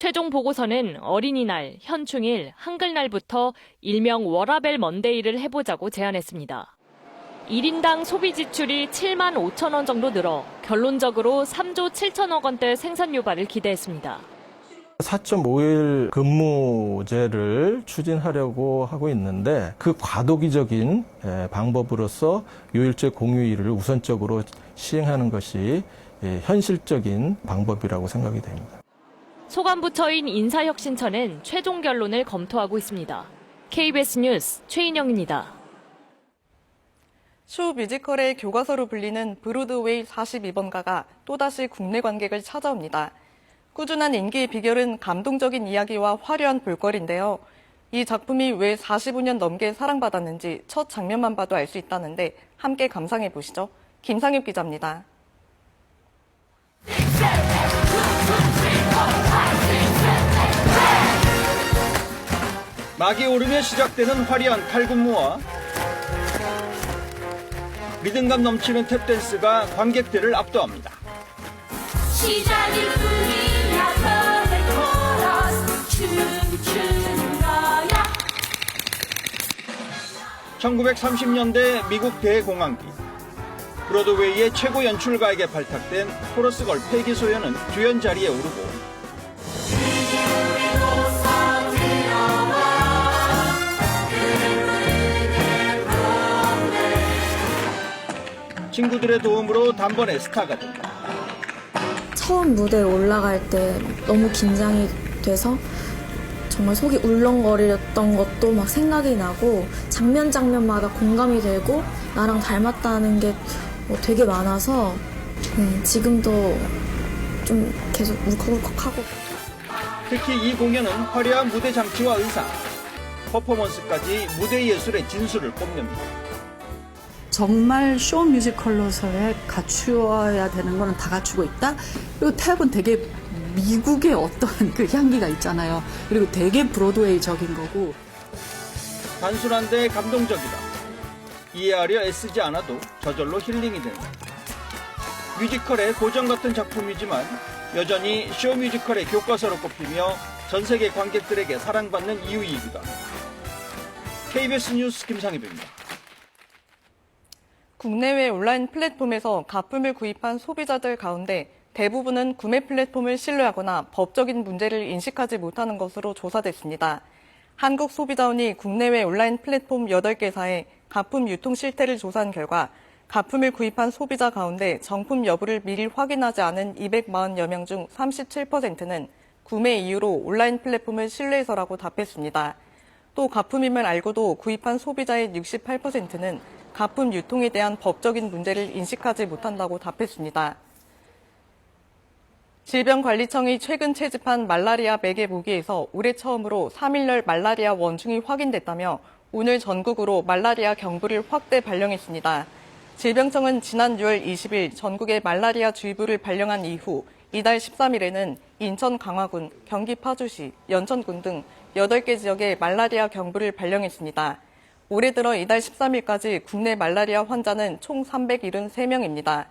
최종 보고서는 어린이날, 현충일, 한글날부터 일명 워라벨 먼데이를 해보자고 제안했습니다. 1인당 소비 지출이 7만 5천 원 정도 늘어 결론적으로 3조 7천억 원대 생산 유발을 기대했습니다. 4.5일 근무제를 추진하려고 하고 있는데 그 과도기적인 에, 방법으로서 요일제 공휴일을 우선적으로 시행하는 것이 예, 현실적인 방법이라고 생각이 됩니다. 소관부처인 인사혁신처는 최종 결론을 검토하고 있습니다. KBS 뉴스 최인영입니다. 쇼 뮤지컬의 교과서로 불리는 브로드웨이 42번가가 또다시 국내 관객을 찾아옵니다. 꾸준한 인기의 비결은 감동적인 이야기와 화려한 볼거리인데요. 이 작품이 왜 45년 넘게 사랑받았는지 첫 장면만 봐도 알 수 있다는데 함께 감상해 보시죠. 김상엽 기자입니다. 막이 오르며 시작되는 화려한 칼군무와 리듬감 넘치는 탭댄스가 관객들을 압도합니다. 시작일 뿐이야 perfect chorus 춤추는 거야 1930년대 미국 대공황기 브로드웨이의 최고 연출가에게 발탁된 코러스걸 폐기 소연은 주연 자리에 오르고 친구들의 도움으로 단번에 스타가 된다. 처음 무대에 올라갈 때 너무 긴장이 돼서 정말 속이 울렁거렸던 것도 막 생각이 나고 장면 장면마다 공감이 되고 나랑 닮았다는 게 어, 되게 많아서 음, 지금도 좀 계속 울컥울컥하고 특히 이 공연은 화려한 무대 장치와 의상, 퍼포먼스까지 무대 예술의 진수를 뽐냅니다. 정말 쇼 뮤지컬로서에 갖추어야 되는 거는 다 갖추고 있다. 그리고 탭은 되게 미국의 어떤 그 향기가 있잖아요. 그리고 되게 브로드웨이적인 거고. 단순한데 감동적이다. 이해하려 애쓰지 않아도 저절로 힐링이 된다. 뮤지컬의 고전 같은 작품이지만 여전히 쇼 뮤지컬의 교과서로 꼽히며 전 세계 관객들에게 사랑받는 이유이기도 합니다. KBS 뉴스 김상입입니다. 국내외 온라인 플랫폼에서 가품을 구입한 소비자들 가운데 대부분은 구매 플랫폼을 신뢰하거나 법적인 문제를 인식하지 못하는 것으로 조사됐습니다. 한국소비자원이 국내외 온라인 플랫폼 8개사의 가품 유통 실태를 조사한 결과 가품을 구입한 소비자 가운데 정품 여부를 미리 확인하지 않은 240여 명 중 37%는 구매 이유로 온라인 플랫폼을 신뢰해서라고 답했습니다. 또 가품임을 알고도 구입한 소비자의 68%는 가품 유통에 대한 법적인 문제를 인식하지 못한다고 답했습니다. 질병관리청이 최근 채집한 말라리아 매개 모기에서 올해 처음으로 3일날 말라리아 원중이 확인됐다며 오늘 전국으로 말라리아 경보를 확대 발령했습니다. 질병청은 지난 6월 20일 전국에 말라리아 주의보를 발령한 이후 이달 13일에는 인천 강화군, 경기 파주시, 연천군 등 8개 지역에 말라리아 경보를 발령했습니다. 올해 들어 이달 13일까지 국내 말라리아 환자는 총 373명입니다.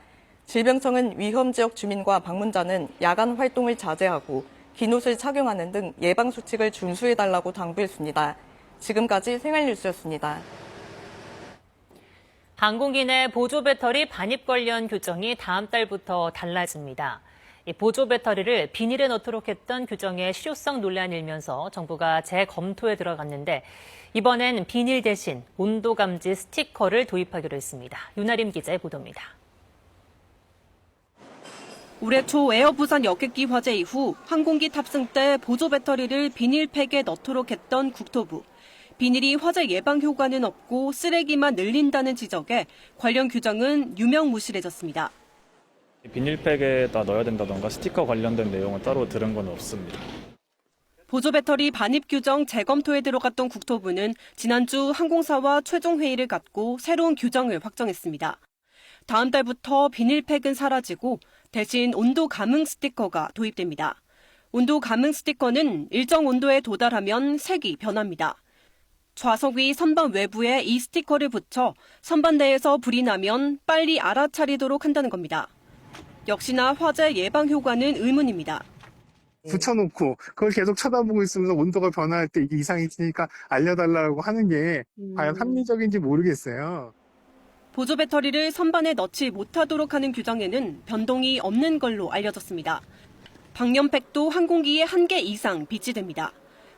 질병청은 위험 지역 주민과 방문자는 야간 활동을 자제하고 긴 옷을 착용하는 등 예방 수칙을 준수해달라고 당부했습니다. 지금까지 생활뉴스였습니다. 항공기 내 보조 배터리 반입 관련 규정이 다음 달부터 달라집니다. 이 보조 배터리를 비닐에 넣도록 했던 규정의 실효성 논란이 일면서 정부가 재검토에 들어갔는데 이번엔 비닐 대신 온도 감지 스티커를 도입하기로 했습니다. 윤아림 기자의 보도입니다. 올해 초 에어 부산 여객기 화재 이후 항공기 탑승 때 보조 배터리를 비닐팩에 넣도록 했던 국토부. 비닐이 화재 예방 효과는 없고 쓰레기만 늘린다는 지적에 관련 규정은 유명무실해졌습니다. 비닐팩에다 넣어야 된다던가 스티커 관련된 내용을 따로 들은 건 없습니다. 보조 배터리 반입 규정 재검토에 들어갔던 국토부는 지난주 항공사와 최종 회의를 갖고 새로운 규정을 확정했습니다. 다음 달부터 비닐팩은 사라지고 대신 온도 감응 스티커가 도입됩니다. 온도 감응 스티커는 일정 온도에 도달하면 색이 변합니다. 좌석 위 선반 외부에 이 스티커를 붙여 선반 내에서 불이 나면 빨리 알아차리도록 한다는 겁니다. 역시나 화재 예방 효과는 의문입니다. 붙여놓고 그걸 계속 쳐다보고 있으면서 온도가 변화할 때 이게 이상이 있으니까 알려달라고 하는 게 과연 합리적인지 모르겠어요. 보조 배터리를 선반에 넣지 못하도록 하는 규정에는 변동이 없는 걸로 알려졌습니다. 방염팩도 항공기에 한 개 이상 비치됩니다.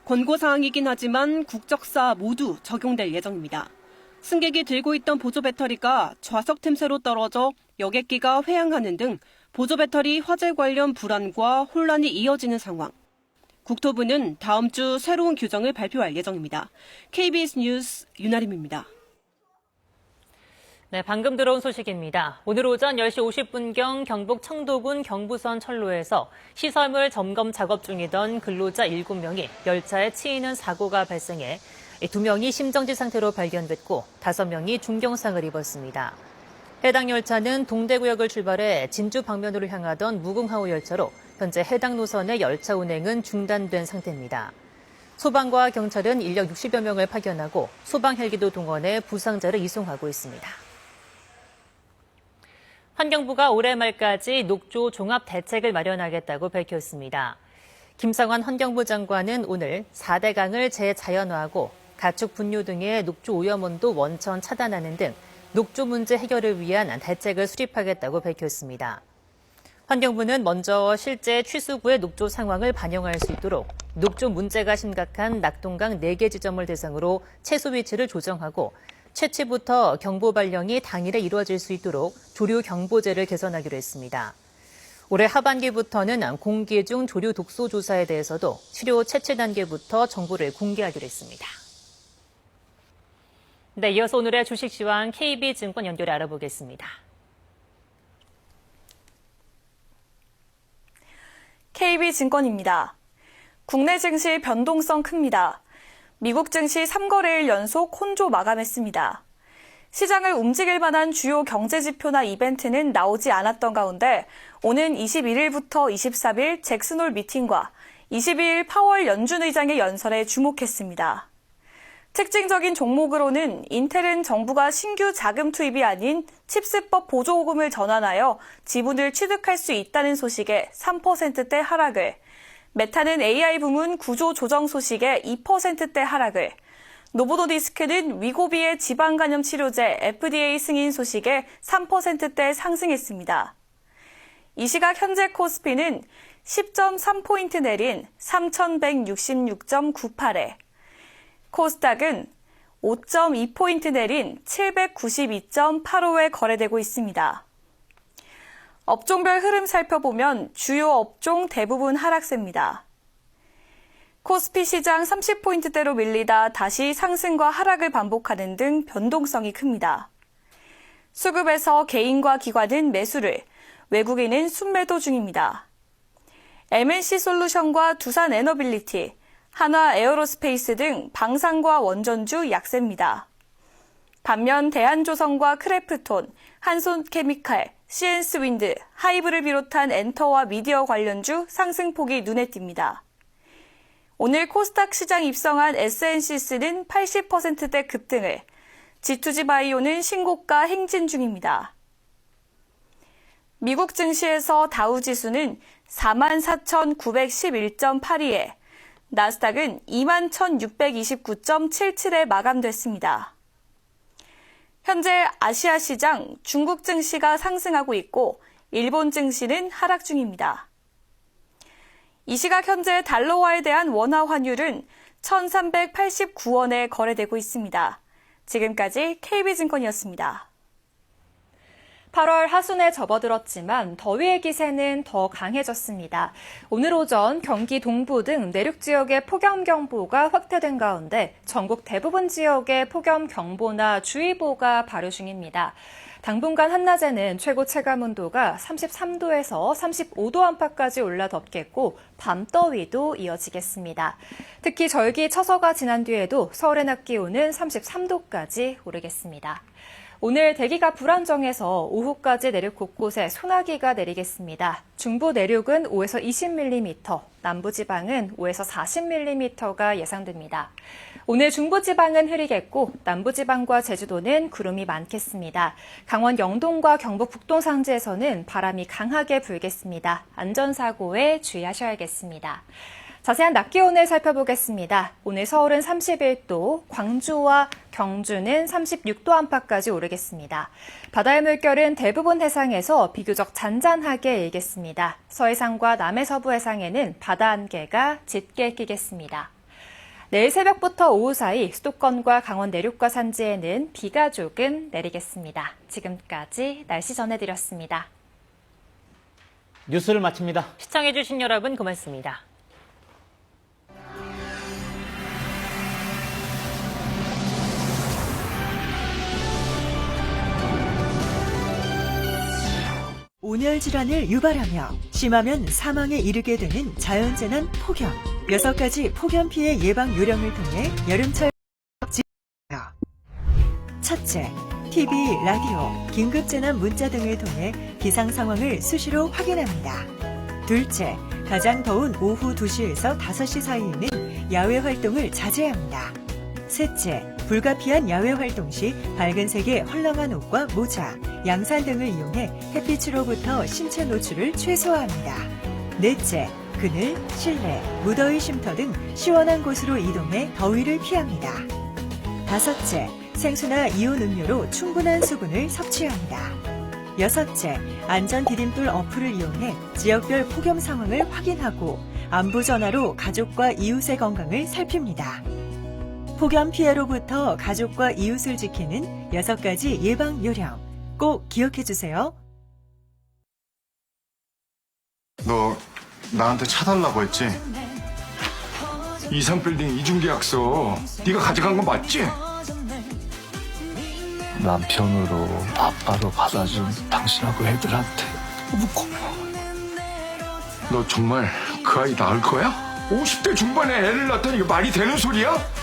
권고사항이긴 하지만 국적사 모두 적용될 예정입니다. 승객이 들고 있던 보조 배터리가 좌석 틈새로 떨어져 여객기가 회항하는 등 보조 배터리 화재 관련 불안과 혼란이 이어지는 상황. 국토부는 다음 주 새로운 규정을 발표할 예정입니다. KBS 뉴스 윤아림입니다. 네, 방금 들어온 소식입니다. 오늘 오전 10시 50분경 경북 청도군 경부선 철로에서 시설물 점검 작업 중이던 근로자 7명이 열차에 치이는 사고가 발생해 2명이 심정지 상태로 발견됐고 5명이 중경상을 입었습니다. 해당 열차는 동대구역을 출발해 진주 방면으로 향하던 무궁화호 열차로 현재 해당 노선의 열차 운행은 중단된 상태입니다. 소방과 경찰은 인력 60여 명을 파견하고 소방 헬기도 동원해 부상자를 이송하고 있습니다. 환경부가 올해 말까지 녹조 종합 대책을 마련하겠다고 밝혔습니다. 김상환 환경부 장관은 오늘 4대 강을 재자연화하고 가축 분뇨 등의 녹조 오염원도 원천 차단하는 등 녹조 문제 해결을 위한 대책을 수립하겠다고 밝혔습니다. 환경부는 먼저 실제 취수구의 녹조 상황을 반영할 수 있도록 녹조 문제가 심각한 낙동강 4개 지점을 대상으로 채소 위치를 조정하고 채취부터 경보 발령이 당일에 이루어질 수 있도록 조류 경보제를 개선하기로 했습니다. 올해 하반기부터는 공기 중 조류 독소 조사에 대해서도 치료 채취 단계부터 정보를 공개하기로 했습니다. 네, 이어서 오늘의 주식시황 KB증권 연결해 알아보겠습니다. KB증권입니다. 국내 증시 변동성 큽니다. 미국 증시 3거래일 연속 혼조 마감했습니다. 시장을 움직일 만한 주요 경제 지표나 이벤트는 나오지 않았던 가운데 오는 21일부터 23일 잭슨홀 미팅과 22일 파월 연준 의장의 연설에 주목했습니다. 특징적인 종목으로는 인텔은 정부가 신규 자금 투입이 아닌 칩스법 보조금을 전환하여 지분을 취득할 수 있다는 소식에 3%대 하락을, 메타는 AI 부문 구조 조정 소식에 2%대 하락을, 노보노디스크는 위고비의 지방간염 치료제 FDA 승인 소식에 3%대 상승했습니다. 이 시각 현재 코스피는 10.3포인트 내린 3,166.98에 코스닥은 5.2포인트 내린 792.85에 거래되고 있습니다. 업종별 흐름 살펴보면 주요 업종 대부분 하락세입니다. 코스피 시장 30포인트대로 밀리다 다시 상승과 하락을 반복하는 등 변동성이 큽니다. 수급에서 개인과 기관은 매수를, 외국인은 순매도 중입니다. MNC 솔루션과 두산 에너빌리티, 한화 에어로스페이스 등 방산과 원전주 약세입니다. 반면 대한조선과 크래프톤, 한손케미칼, 시엔스 윈드, 하이브를 비롯한 엔터와 미디어 관련주 상승폭이 눈에 띕니다. 오늘 코스닥 시장 입성한 SNC스는 80%대 급등을, G2G 바이오는 신고가 행진 중입니다. 미국 증시에서 다우 지수는 44,911.82에 나스닥은 21,629.77에 마감됐습니다. 현재 아시아 시장 중국 증시가 상승하고 있고 일본 증시는 하락 중입니다. 이 시각 현재 달러화에 대한 원화 환율은 1,389원에 거래되고 있습니다. 지금까지 KB증권이었습니다. 8월 하순에 접어들었지만 더위의 기세는 더 강해졌습니다. 오늘 오전 경기 동부 등 내륙 지역의 폭염 경보가 확대된 가운데 전국 대부분 지역에 폭염 경보나 주의보가 발효 중입니다. 당분간 한낮에는 최고 체감 온도가 33도에서 35도 안팎까지 올라 덥겠고 밤더위도 이어지겠습니다. 특히 절기 처서가 지난 뒤에도 서울의 낮 기온은 33도까지 오르겠습니다. 오늘 대기가 불안정해서 오후까지 내륙 곳곳에 소나기가 내리겠습니다. 중부 내륙은 5에서 20mm, 남부지방은 5에서 40mm가 예상됩니다. 오늘 중부지방은 흐리겠고 남부지방과 제주도는 구름이 많겠습니다. 강원 영동과 경북 북동 상지에서는 바람이 강하게 불겠습니다. 안전사고에 주의하셔야겠습니다. 자세한 낮 기온을 살펴보겠습니다. 오늘 서울은 31도, 광주와 경주는 36도 안팎까지 오르겠습니다. 바다의 물결은 대부분 해상에서 비교적 잔잔하게 일겠습니다. 서해상과 남해 서부 해상에는 바다 안개가 짙게 끼겠습니다. 내일 새벽부터 오후 사이 수도권과 강원 내륙과 산지에는 비가 조금 내리겠습니다. 지금까지 날씨 전해드렸습니다. 뉴스를 마칩니다. 시청해주신 여러분 고맙습니다. 온열 질환을 유발하며 심하면 사망에 이르게 되는 자연재난 폭염. 여섯 가지 폭염 피해 예방 요령을 통해 여름철. 첫째, TV, 라디오, 긴급재난 문자 등을 통해 기상 상황을 수시로 확인합니다. 둘째, 가장 더운 오후 2시에서 5시 사이에는 야외 활동을 자제합니다. 셋째, 불가피한 야외 활동 시 밝은 색의 헐렁한 옷과 모자, 양산 등을 이용해 햇빛으로부터 신체 노출을 최소화합니다. 넷째, 그늘, 실내, 무더위 쉼터 등 시원한 곳으로 이동해 더위를 피합니다. 다섯째, 생수나 이온 음료로 충분한 수분을 섭취합니다. 여섯째, 안전 디딤돌 어플을 이용해 지역별 폭염 상황을 확인하고 안부 전화로 가족과 이웃의 건강을 살핍니다. 폭염 피해로부터 가족과 이웃을 지키는 여섯 가지 예방 요령 꼭 기억해 주세요. 너 나한테 차 달라고 했지? 이상빌딩 이중계약서 네가 가져간 거 맞지? 남편으로 아빠로 받아준 당신하고 애들한테 너무 고마워. 너 정말 그 아이 낳을 거야? 50대 중반에 애를 낳다니 이게 말이 되는 소리야?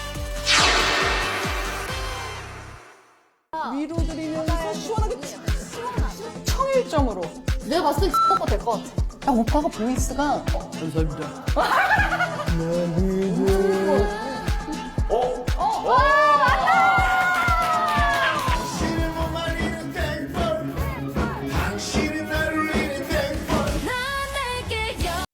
청일점으로 내가 봤을 때 오빠 될것 같아. 아, 오빠가 보이스가 감사합니다.